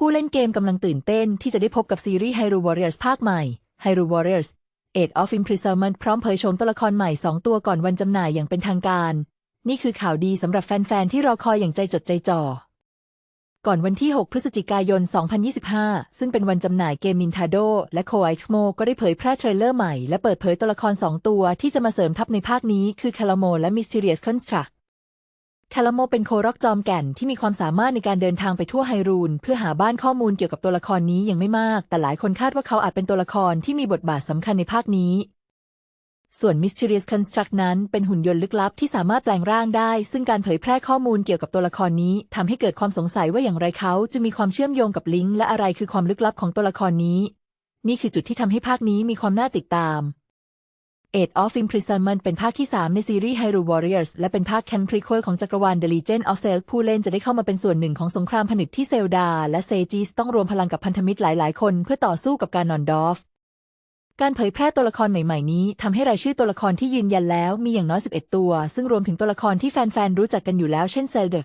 ผู้เล่นเกมกำลังตื่นเต้นที่จะได้พบกับซีรีส์ Hyrule Warriors ภาคใหม่ Hyrule Warriors Age of Imprisonment พร้อมเผยโฉมตัวละครใหม่ 2 ตัวก่อนวันจำหน่ายอย่างเป็นทางการ นี่คือข่าวดีสำหรับแฟน ๆ ที่รอคอยอย่างใจจดใจจ่อ ก่อนวันที่ 6 พฤศจิกายน 2025 ซึ่งเป็นวันจำหน่ายเกม Nintendo และ Koite Mo ก็ได้เผยแพร่เทรลเลอร์ใหม่และเปิดเผยตัวละคร 2 ตัวที่จะมาเสริมทัพในภาคนี้คือ Calamo และ Mysterious Construct คาราโมเป็นโคร็อกจอมแก่นที่มีความสามารถในการเดินทางไปทั่วไฮรูนเพื่อหาบ้านข้อมูลเกี่ยวกับตัวละครนี้ยังไม่มาก แต่หลายคนคาดว่าเขาอาจเป็นตัวละครที่มีบทบาทสำคัญในภาคนี้ ส่วน Mysterious Construct นั้นเป็นหุ่นยนต์ลึกลับที่สามารถแปลงร่างได้ ซึ่งการเผยแพร่ข้อมูลเกี่ยวกับตัวละครนี้ทำให้เกิดความสงสัยว่าอย่างไรเขาจะมีความเชื่อมโยงกับลิงก์และอะไรคือความลึกลับของตัวละครนี้ นี่คือจุดที่ทำให้ภาคนี้มีความน่าติดตาม Age of Imprisonment เป็นภาคที่ 3 ในซีรีส์ Hyrule Warriors และเป็นภาคแคนพรีคลของจักรวาล The Legend of Zelda ผู้เล่นจะได้เข้ามาเป็นส่วนหนึ่งของสงครามผนึกที่เซลดา และเซจิสต้องรวมพลังกับพันธมิตรหลาย ๆ คนเพื่อต่อสู้กับการนอนดอฟ การเผยแพร่ตัวละครใหม่ ๆ นี้ทำให้รายชื่อตัวละครที่ยืนยันแล้วมีอย่างน้อย 11 ตัว ซึ่งรวมถึงตัวละครที่แฟน ๆ รู้จักกันอยู่แล้วเช่นเซลเด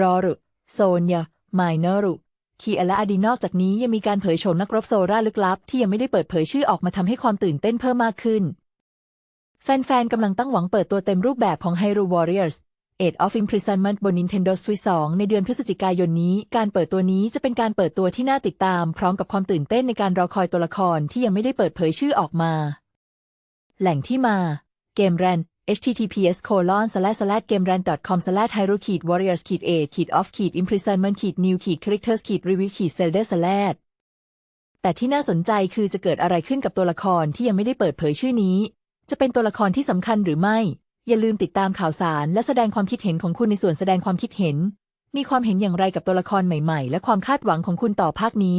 รอรุโซนยาไมเนอรุคีและอดีนอกจากนี้ยังมีการเผยโฉมนักรบโซราลึกลับที่ยังไม่ได้เปิดเผยชื่อออกมาทำให้ความตื่นเต้นเพิ่มมากขึ้น แฟนๆ กำลังตั้งหวังเปิดตัวเต็มรูปแบบของ Hyrule Warriors Age of Imprisonment บน Nintendo Switch 2 ในเดือนพฤศจิกายนนี้ การเปิดตัวนี้จะเป็นการเปิดตัวที่น่าติดตาม พร้อมกับความตื่นเต้นในการรอคอยตัวละครที่ยังไม่ได้เปิดเผยชื่อออกมา แหล่งที่มา เกมแรน https colon slash g a m e r a n com slash hyro warriors a of imprisonment new characters review zelda slash แต่ที่น่าสนใจคือจะเกิดอะไรขึ้นกับตัวละครที่ยังไม่ได้เปิดเผยชื่อนี้ จะเป็นตัวละครที่สำคัญหรือไม่ อย่าลืมติดตามข่าวสารและแสดงความคิดเห็นของคุณในส่วนแสดงความคิดเห็น มีความเห็นอย่างไรกับตัวละครใหม่ ๆ และความคาดหวังของคุณต่อภาคนี้